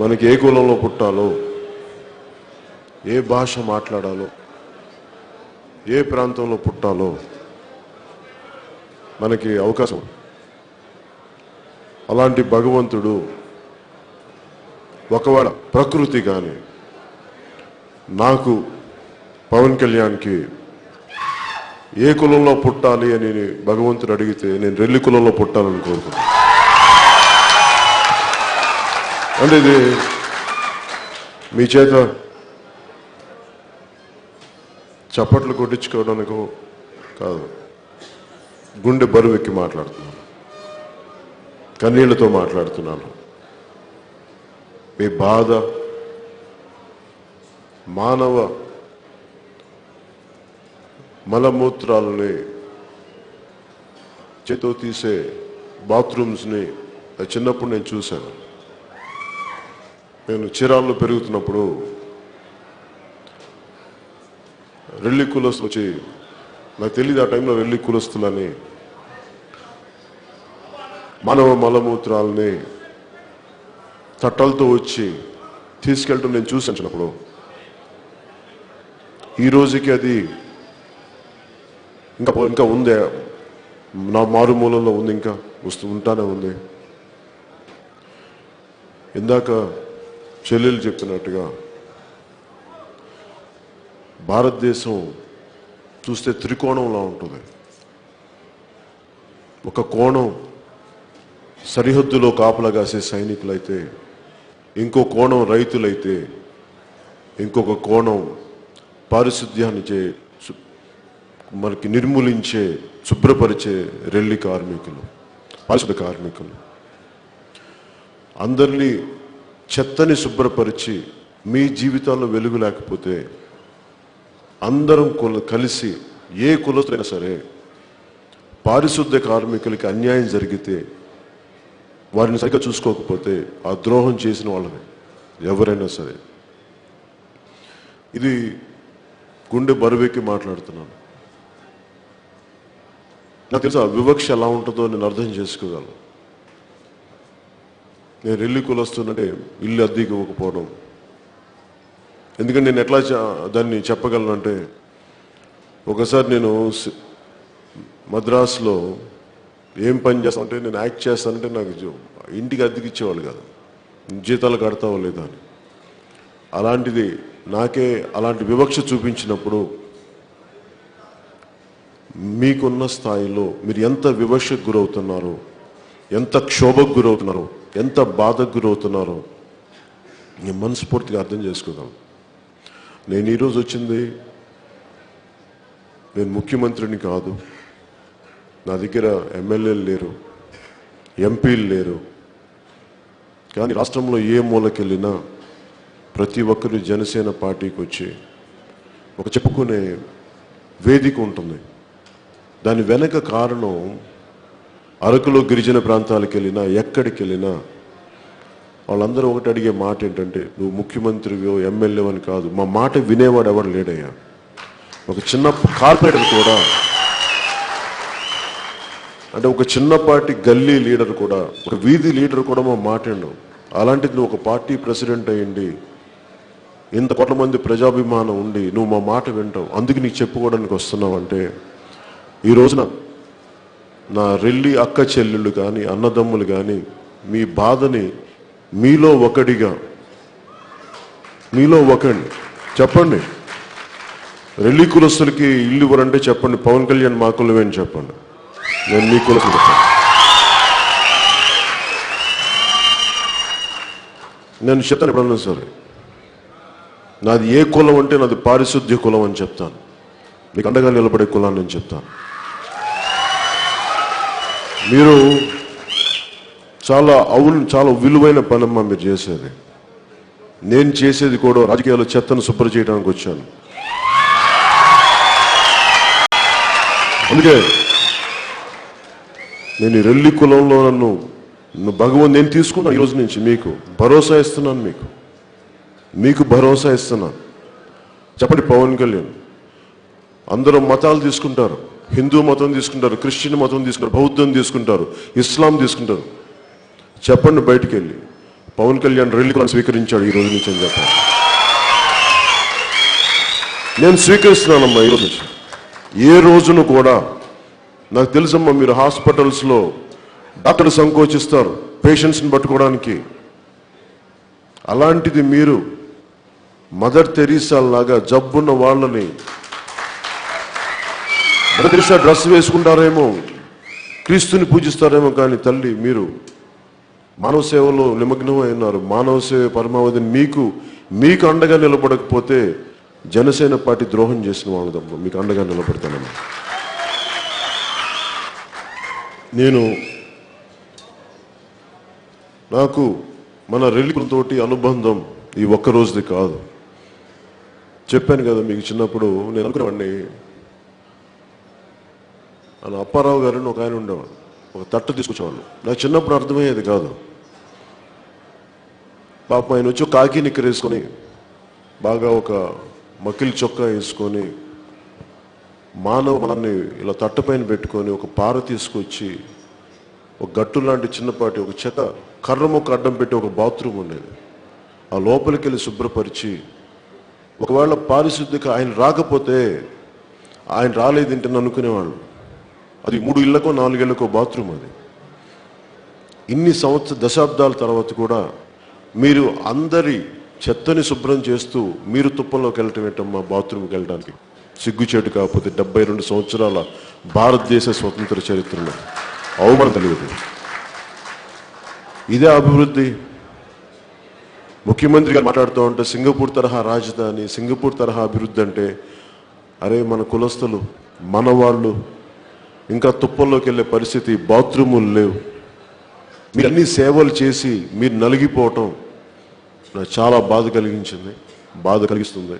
మనకి ఏ కులంలో పుట్టాలో ఏ భాష మాట్లాడాలో ఏ ప్రాంతంలో పుట్టాలో మనకి అవకాశం. అలాంటి భగవంతుడు ఒకవేళ ప్రకృతి కానీ నాకు పవన్ కళ్యాణ్కి ఏ కులంలో పుట్టాలి అని భగవంతుడు అడిగితే నేను రెల్లి కులంలో పుట్టాలని కోరుకున్నాను అంటే ఇది మీ చేత చప్పట్లు కొట్టించుకోవడానికి కాదు గుండె బరువెక్కి మాట్లాడుతున్నాను. కన్నీళ్ళతో మాట్లాడుతున్నాను. మీ బాధ మానవ మలమూత్రాలని చేతో తీసే బాత్రూమ్స్ని చిన్నప్పుడు నేను చూశాను. నేను చీరాల్లో పెరుగుతున్నప్పుడు రెల్లి కులస్తులు వచ్చి నాకు తెలియదు ఆ టైంలో రెల్లి కులస్తులని మానవ మలమూత్రాలని తట్టలతో వచ్చి తీసుకెళ్ళటం నేను చూసినప్పుడు ఈ రోజుకి అది ఇంకా ఇంకా ఉంది. నా మారుమూలంలో ఉంది ఇంకా వస్తూ ఉంటానే ఉంది. ఇందాక చెల్లెలు చెప్తున్నట్టుగా భారతదేశం చూస్తే త్రికోణంలా ఉంటుంది. ఒక కోణం సరిహద్దులో కాపలా కాసే సైనికులైతే ఇంకో కోణం రైతులైతే ఇంకొక కోణం పారిశుద్ధ్యాన్ని చే మనకి నిర్మూలించే శుభ్రపరిచే రెల్లి కార్మికులు పారిశుద్ధ కార్మికులు. అందరినీ చెత్తని శుభ్రపరిచి మీ జీవితాల్లో వెలుగు లేకపోతే అందరం కుల కలిసి ఏ కులతోనైనా సరే పారిశుద్ధ కార్మికులకి అన్యాయం జరిగితే వారిని సరిగ్గా చూసుకోకపోతే ఆ ద్రోహం చేసిన వాళ్ళని ఎవరైనా సరే. ఇది గుండె బరువెక్కి మాట్లాడుతున్నాను. నాకు తెలుసు ఆ వివక్ష ఎలా ఉంటుందో నేను అర్థం చేసుకోగలను. నేను రెల్లి కులొస్తున్నట్టే ఇల్లు అద్దెకి ఇవ్వకపోవడం. ఎందుకంటే నేను ఎట్లా దాన్ని చెప్పగలను అంటే ఒకసారి నేను సి- మద్రాసులో ఏం పని చేస్తానంటే నేను యాక్ట్ చేస్తానంటే నాకు ఇంటికి అద్దెకి ఇచ్చేవాళ్ళు కాదు. జీతాలు కడతావో లేదా అని. అలాంటిది నాకే అలాంటి వివక్ష చూపించినప్పుడు మీకున్న స్థాయిలో మీరు ఎంత వివక్షకు గురవుతున్నారో ఎంత క్షోభకు గురవుతున్నారో ఎంత బాధకు గురవుతున్నారో నేను మనస్ఫూర్తిగా అర్థం చేసుకుందాం. నేను ఈరోజు వచ్చింది నేను ముఖ్యమంత్రిని కాదు. నా దగ్గర ఎమ్మెల్యేలు లేరు ఎంపీలు లేరు. కానీ రాష్ట్రంలో ఏ మూలకెళ్ళినా ప్రతి ఒక్కరు జనసేన పార్టీకి వచ్చి ఒక చెప్పుకునే వేదిక ఉంటుంది. దాని వెనక కారణం అరకులో గిరిజన ప్రాంతాలకు వెళ్ళినా ఎక్కడికి వెళ్ళినా వాళ్ళందరూ ఒకటి అడిగే మాట ఏంటంటే నువ్వు ముఖ్యమంత్రివో ఎమ్మెల్యే అని కాదు మా మాట వినేవాడు ఎవడు లేడయ్యా? ఒక చిన్న కార్పొరేటర్ కూడా అంటే ఒక చిన్నపాటి గల్లీ లీడర్ కూడా ఒక వీధి లీడర్ కూడా మా మాట్లాడు అలాంటిది నువ్వు ఒక పార్టీ ప్రెసిడెంట్ అయ్యండి ఇంత కోట్ల మంది ప్రజాభిమానం ఉండి నువ్వు మా మాట వింటావు. అందుకు నీకు చెప్పుకోవడానికి వస్తున్నావు అంటే ఈ రోజున నా రెల్లి అక్క చెల్లెళ్ళు కానీ అన్నదమ్ములు కానీ మీ బాధని మీలో ఒకడిగా మీలో ఒకడిని చెప్పండి. రెల్లి కులస్తులకి ఇల్లు ఇవ్వరంటే చెప్పండి. పవన్ కళ్యాణ్ మా కులమే అని చెప్పండి? నేను మీ కులం నేను చెప్తాను ఎప్పుడన్నా సరే. నాది ఏ కులం అంటే నాది పారిశుద్ధ్య కులం అని చెప్తాను. మీకు అండగా నిలబడే కులాన్ని నేను చెప్తాను. మీరు చాలా అవును చాలా విలువైన పనమ్మా మీరు చేసేది నేను చేసేది కూడా రాజకీయాల్లో చెత్తను శుభ్ర చేయడానికి వచ్చాను. అందుకే నేను రెల్లి కులంలో నన్ను నన్ను భగవంతు నేను తీసుకున్నా ఈ రోజు నుంచి మీకు భరోసా ఇస్తున్నాను మీకు. మీకు భరోసా ఇస్తున్నాను. చెప్పండి పవన్ కళ్యాణ్ అందరూ మతాలు తీసుకుంటారు. హిందూ మతం తీసుకుంటారు క్రిస్టియన్ మతం తీసుకుంటారు బౌద్ధం తీసుకుంటారు ఇస్లాం తీసుకుంటారు. చెప్పండి బయటికి వెళ్ళి పవన్ కళ్యాణ్ రెల్లి స్వీకరించాడు ఈ రోజు నుంచి అని చెప్పాను నేను స్వీకరిస్తున్నానమ్మా ఈ రోజు నుంచి. ఏ రోజును కూడా నాకు తెలుసమ్మా మీరు హాస్పిటల్స్లో డాక్టర్ సంకోచిస్తారు పేషెంట్స్ని పట్టుకోవడానికి. అలాంటిది మీరు మదర్ తెరీసా లాగా జబ్బున్న వాళ్ళని ప్రతిష్ట డ్రెస్ వేసుకుంటారేమో క్రీస్తుని పూజిస్తారేమో కానీ తల్లి మీరు మానవ సేవలో నిమగ్నమై ఉన్నారు. మానవ సేవ పరమావధిని మీకు మీకు అండగా నిలబడకపోతే జనసేన పార్టీ ద్రోహం చేసిన వాళ్ళదమ్మా మీకు అండగా నిలబడతానమ్మా నేను నాకు మన తోటి అనుబంధం ఈ ఒక్క రోజుది కాదు. చెప్పాను కదా మీకు చిన్నప్పుడు నేను అనుకునేవాడిని అని అప్పారావు గారిని ఒక ఆయన ఉండేవాడు. ఒక తట్టు తీసుకొచ్చేవాళ్ళు. నాకు చిన్నప్పుడు అర్థమయ్యేది కాదు. పాపం ఆయన వచ్చి కాకి నిక్కరేసుకొని బాగా ఒక మకిలి చొక్కా వేసుకొని మానవ మనల్ని ఇలా తట్టపైన పెట్టుకొని ఒక పార తీసుకొచ్చి ఒక గట్టు లాంటి చిన్నపాటి ఒక చెక్క కర్ర మొక్క అడ్డం పెట్టి ఒక బాత్రూమ్ ఉండేది. ఆ లోపలికి వెళ్ళి శుభ్రపరిచి ఒకవేళ పారిశుద్ధిక ఆయన రాకపోతే ఆయన రాలేదంటే అనుకునేవాళ్ళు. అది మూడు ఇళ్ళకో నాలుగేళ్ళకో బాత్రూమ్ అది. ఇన్ని సంవత్సర దశాబ్దాల తర్వాత కూడా మీరు అందరి చెత్తని శుభ్రం చేస్తూ మీరు తుప్పంలోకి వెళ్ళటం ఏంటమ్మా బాత్రూమ్కి వెళ్ళడానికి? సిగ్గుచేటు కాకపోతే డెబ్బై రెండు సంవత్సరాల భారతదేశ స్వతంత్ర చరిత్రలో అవమానం కలిగింది ఇదే అభివృద్ధి. ముఖ్యమంత్రి గారు మాట్లాడుతూ ఉంటే సింగపూర్ తరహా రాజధాని సింగపూర్ తరహా అభివృద్ధి అంటే అరే మన కులస్తులు మన వాళ్ళు ఇంకా తుప్పల్లోకి వెళ్ళే పరిస్థితి బాత్రూములు లేవు. మీరు అన్ని సేవలు చేసి మీరు నలిగిపోవటం నాకు చాలా బాధ కలిగించింది బాధ కలిగిస్తుంది.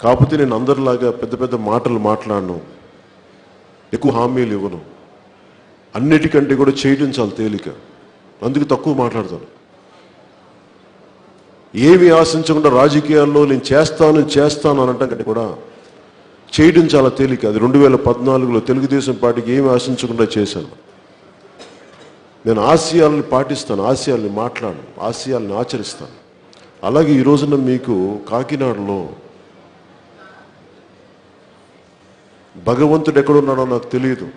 కాకపోతే నేను అందరిలాగా పెద్ద పెద్ద మాటలు మాట్లాడను ఎక్కువ హామీలు ఇవ్వను. అన్నిటికంటే కూడా చేయడం చాలా తేలిక. అందుకు తక్కువ మాట్లాడతాను. ఏమి ఆశించకుండా రాజకీయాల్లో నేను చేస్తాను చేస్తాను అనటం కంటే కూడా చేయడం చాలా తేలిక. అది రెండు వేల పద్నాలుగులో తెలుగుదేశం పార్టీకి ఏమి ఆశించకుండా చేశాను. నేను ఆశయాలను పాటిస్తాను ఆశయాల్ని మాట్లాడను ఆశయాల్ని ఆచరిస్తాను. అలాగే ఈ రోజున మీకు కాకినాడలో భగవంతుడు ఎక్కడున్నాడో నాకు తెలియదు.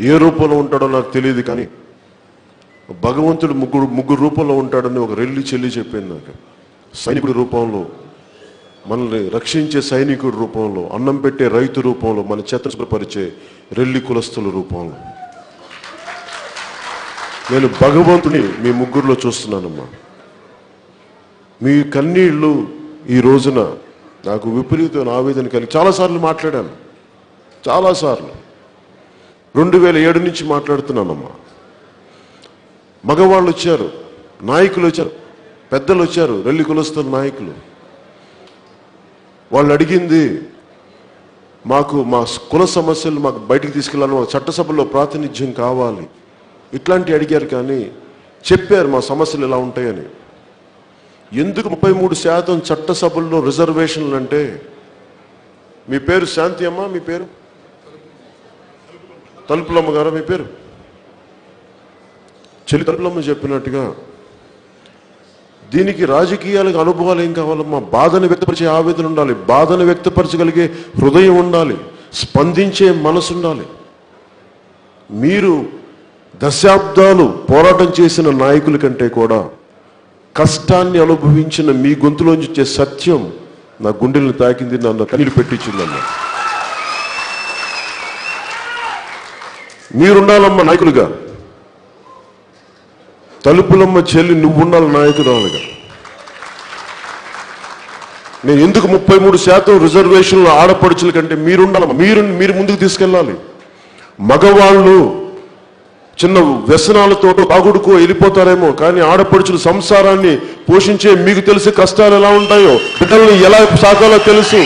ఏ రూపంలో ఉంటాడో నాకు తెలియదు కానీ భగవంతుడు ముగ్గురు ముగ్గురు రూపంలో ఉంటాడని ఒక రెల్లి చెల్లి చెప్పింది నాకు. సైనికుడి రూపంలో మనల్ని రక్షించే సైనికుడి రూపంలో అన్నం పెట్టే రైతు రూపంలో మన చెత్తపరిచే రెల్లి కులస్తుల రూపంలో. నేను భగవంతుని మీ ముగ్గురులో చూస్తున్నానమ్మా. మీ కన్నీళ్ళు ఈ రోజున నాకు విపరీతమైన ఆవేదన కలిగి చాలాసార్లు మాట్లాడాను. చాలాసార్లు రెండు వేల ఏడు నుంచి మాట్లాడుతున్నానమ్మా. మగవాళ్ళు వచ్చారు నాయకులు వచ్చారు పెద్దలు వచ్చారు రెల్లి కులస్తుల నాయకులు. వాళ్ళు అడిగింది మాకు మా కుల సమస్యలు మాకు బయటికి తీసుకెళ్ళాలని మాకు చట్టసభలో ప్రాతినిధ్యం కావాలి. ఇట్లాంటి అడిగారు కానీ చెప్పారు మా సమస్యలు ఎలా ఉంటాయని. ఎందుకు ముప్పై మూడు శాతం చట్టసభల్లో రిజర్వేషన్లు అంటే? మీ పేరు శాంతి అమ్మ మీ పేరు? తలుపులమ్మ గారా మీ పేరు? చెల్లి తలుపులమ్మ చెప్పినట్టుగా దీనికి రాజకీయాలకు అనుభవాలు ఏం కావాలమ్మా? బాధను వ్యక్తపరిచే ఆవేదన ఉండాలి. బాధను వ్యక్తపరచగలిగే హృదయం ఉండాలి. స్పందించే మనసు ఉండాలి. మీరు దశాబ్దాలు పోరాటం చేసిన నాయకుల కంటే కూడా కష్టాన్ని అనుభవించిన మీ గొంతులోంచి వచ్చే సత్యం నా గుండెలను తాకింది నన్ను కన్నీరు పెట్టించిందన్న మీరుండాలమ్మా నాయకులుగా. తలుపులమ్మ చెల్లి నువ్వుండాలి నాయకురాలుగా. నేను ఎందుకు ముప్పై మూడు శాతం రిజర్వేషన్లు ఆడపడుచుల కంటే మీరుండాలమ్మా మీరు మీరు ముందుకు తీసుకెళ్ళాలి. మగవాళ్ళు చిన్న వ్యసనాలతో బాగుడుకో వెళ్ళిపోతారేమో కానీ ఆడపడుచుల సంసారాన్ని పోషించే మీకు తెలిసి కష్టాలు ఎలా ఉంటాయో బిడ్డల్ని ఎలా సాగాలో తెలుసు.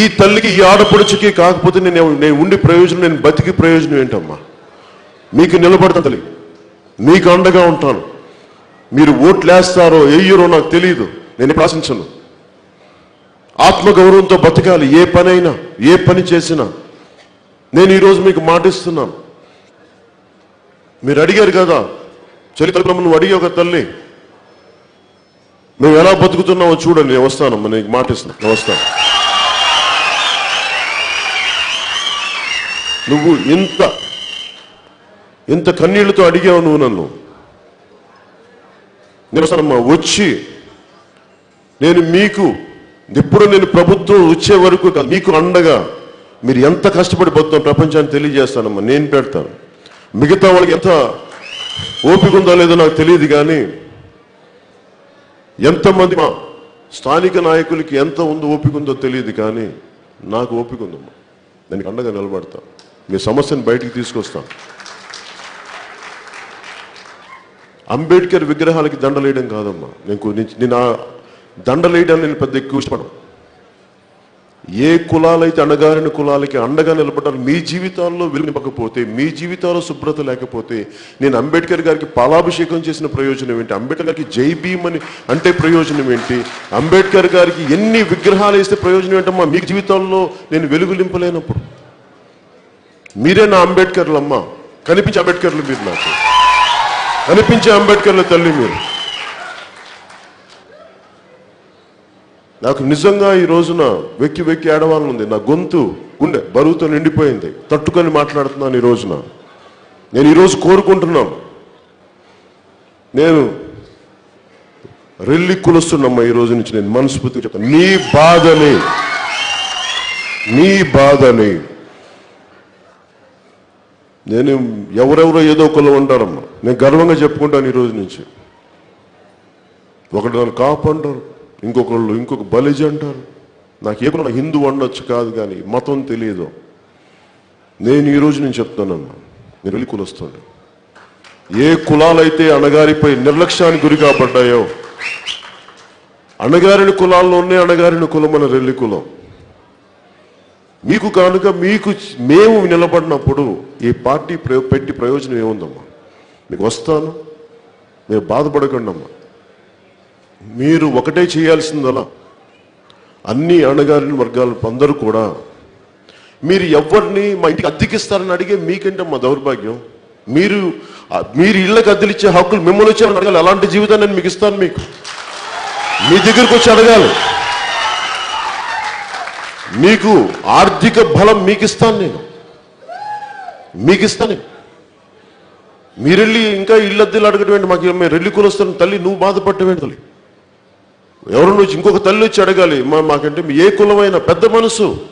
ఈ తల్లికి ఈ ఆడపడుచుకి కాకపోతే నేను నేను ఉండి ప్రయోజనం నేను బతికి ప్రయోజనం ఏంటమ్మా? మీకు నిలబడతా తల్లి. మీకు అండగా ఉంటాను. మీరు ఓట్లేస్తారో వెయ్యరో నాకు తెలియదు నేను ఇప్పుడు ఆశించను ఆత్మగౌరవంతో బతకాలి. ఏ పనైనా ఏ పని చేసినా. నేను ఈరోజు మీకు మాటిస్తున్నాను. మీరు అడిగారు కదా చలి తలుపులమ్మ నువ్వు అడిగావు కదా తల్లి. మేము ఎలా బతుకుతున్నామో చూడండి. నేను వస్తానమ్మా నీకు మాటిస్తున్నా. నేను వస్తాను. నువ్వు ఇంత ఎంత కన్నీళ్ళతో అడిగావు నువ్వు నన్ను? నిరసనమ్మ వచ్చి. నేను మీకు ఎప్పుడు నేను ప్రభుత్వం వచ్చే వరకు మీకు అండగా. మీరు ఎంత కష్టపడి బతుకుతాం ప్రపంచాన్ని తెలియజేస్తానమ్మా నేను పెడతాను. మిగతా వాళ్ళకి ఎంత ఓపిక ఉందో లేదో నాకు తెలియదు కానీ ఎంతమంది మా స్థానిక నాయకులకి ఎంత ఉందో ఓపిక ఉందో తెలియదు కానీ నాకు ఓపిక ఉందమ్మా. దానికి అండగా నిలబడతాను మీ సమస్యను బయటికి తీసుకొస్తాను అంబేద్కర్ విగ్రహాలకి దండలేయడం కాదమ్మా. నేను నేను దండలేయడం నేను పెద్ద ఎక్కువ ఇష్టపడను. ఏ కులాలైతే అణగారిన కులాలకి అండగా నిలబడ్డారు మీ జీవితాల్లో వెలుగునివ్వకపోతే మీ జీవితాల్లో శుభ్రత లేకపోతే నేను అంబేద్కర్ గారికి పాలాభిషేకం చేసిన ప్రయోజనం ఏంటి? అంబేద్కర్ గారికి జై భీమ్ అని అంటే ప్రయోజనం ఏంటి? అంబేద్కర్ గారికి ఎన్ని విగ్రహాలు వేస్తే ప్రయోజనం ఏంటమ్మా? మీ జీవితాల్లో నేను వెలుగు నింపలేనప్పుడు మీరే నా అంబేద్కర్లమ్మా. కనిపించే అంబేద్కర్లు మీరు నాకు. అనిపించే అంబేద్కర్ల తల్లి మీరు. నాకు నిజంగా ఈ రోజున వెక్కి వెక్కి ఏడవాలని ఉంది. నా గొంతు గుండె బరువుతో నిండిపోయింది. తట్టుకొని మాట్లాడుతున్నాను ఈ రోజున. నేను ఈరోజు కోరుకుంటున్నాను నేను రెల్లి కులుస్తున్నమ్మా ఈ రోజు నుంచి నేను మనస్ఫూర్తిగా చెప్తాను. నీ బాధని నీ బాధని నేను ఎవరెవరో ఏదో ఒకళ్ళు ఉంటారమ్మా. నేను గర్వంగా చెప్పుకుంటాను ఈ రోజు నుంచి. ఒకటి నన్ను కాపు అంటారు ఇంకొకళ్ళు ఇంకొక బలిజ అంటారు. నాకు ఏ హిందూ అనొచ్చు కాదు కానీ మతం తెలియదు. నేను ఈ రోజు నేను చెప్తానమ్మా నేను వెళ్ళి కులొస్తాడు ఏ కులాలైతే అణగారిపై నిర్లక్ష్యానికి గురి కాబడ్డాయో అణగారిన కులాల్లోనే అణగారిన కులం మన రెల్లి కులం. మీకు కనుక మీకు మేము నిలబడినప్పుడు ఈ పార్టీ ప్రయో- పెట్టి ప్రయోజనం ఏముందమ్మా? మీకు వస్తాను. మీరు బాధపడకండి అమ్మా. మీరు ఒకటే చేయాల్సిందలా. అన్ని అణగారిన వర్గాల అందరూ కూడా మీరు ఎవరిని మా ఇంటికి అద్దెకిస్తారని అడిగే మీకంటే మా దౌర్భాగ్యం. మీరు మీరు ఇళ్ళకి అద్దెలిచ్చే హక్కులు మిమ్మల్ని వచ్చి అడగాలి. అలాంటి జీవితాన్ని నేను మీకు ఇస్తాను మీకు. మీ దగ్గరకు వచ్చి అడగాలి. మీకు ఆర్థిక బలం మీకు ఇస్తాను నేను. మీకు ఇస్తాను మీరెళ్ళి ఇంకా ఇళ్ళ అద్దెలు మాకు మేము రెల్లి కులొస్తాను తల్లి నువ్వు బాధపడటమేంటి తల్లి? ఎవరు వచ్చి ఇంకొక తల్లి వచ్చి అడగాలి? మా మాకంటే ఏ కులమైన పెద్ద మనసు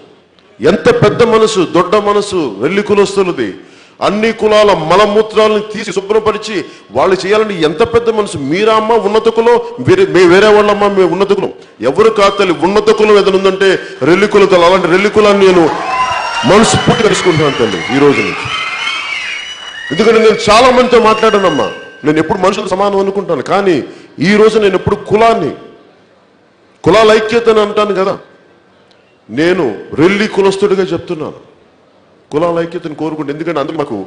ఎంత పెద్ద మనసు దొడ్డ మనసు వెల్లి కులొస్తున్నది అన్ని కులాల మలమూత్రాలను తీసి శుభ్రపరిచి వాళ్ళు చేయాలని ఎంత పెద్ద మనసు? మీరా అమ్మ ఉన్నత కులం? వేరే మే వేరే వాళ్ళమ్మ మేము ఉన్నత కులం. ఎవరు కాతలి తల్లి ఉన్నత కులం ఏదైనా ఉందంటే రెల్లి కులతలు అలాంటి రెల్లి కులాన్ని నేను మనసు పుట్టి తెలుసుకుంటున్నాను తల్లి ఈ రోజు నుంచి. ఎందుకంటే నేను చాలా మందితో మాట్లాడానమ్మా. నేను ఎప్పుడు మనుషులు సమానం అనుకుంటాను. కానీ ఈ రోజు నేను ఎప్పుడు కులాన్ని కులాల ఐక్యతని అంటాను కదా. నేను రెల్లి కులస్తుడిగా చెప్తున్నాను. కులాల ఐక్యతను కోరుకుంటే ఎందుకంటే అందుకు మాకు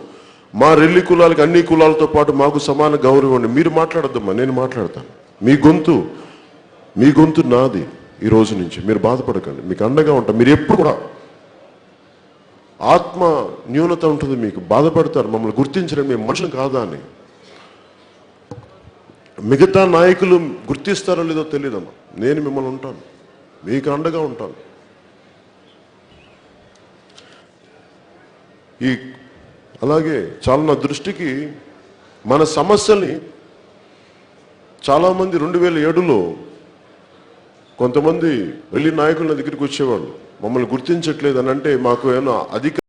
మా రెల్లి కులాలకి అన్ని కులాలతో పాటు మాకు సమాన గౌరవం ఉండి మీరు మాట్లాడద్దమ్మా నేను మాట్లాడతాను. మీ గొంతు మీ గొంతు నాది ఈ రోజు నుంచి. మీరు బాధపడకండి. మీకు అండగా ఉంటాం. మీరు ఎప్పుడు కూడా ఆత్మ న్యూనత ఉంటుంది మీకు. బాధపడతారు మమ్మల్ని. గుర్తించడం మేము మనుషులు కాదా అని. మిగతా నాయకులు గుర్తిస్తారో లేదో తెలియదమ్మా. నేను మిమ్మల్ని ఉంటాను. మీకు అండగా ఉంటాను. ఈ అలాగే చాలా నా దృష్టికి మన సమస్యల్ని చాలామంది రెండు వేల ఏడులో కొంతమంది వెళ్ళి నాయకుల దగ్గరికి వచ్చేవాళ్ళు. మమ్మల్ని గుర్తించట్లేదు అని అంటే మాకు ఏమైనా అధిక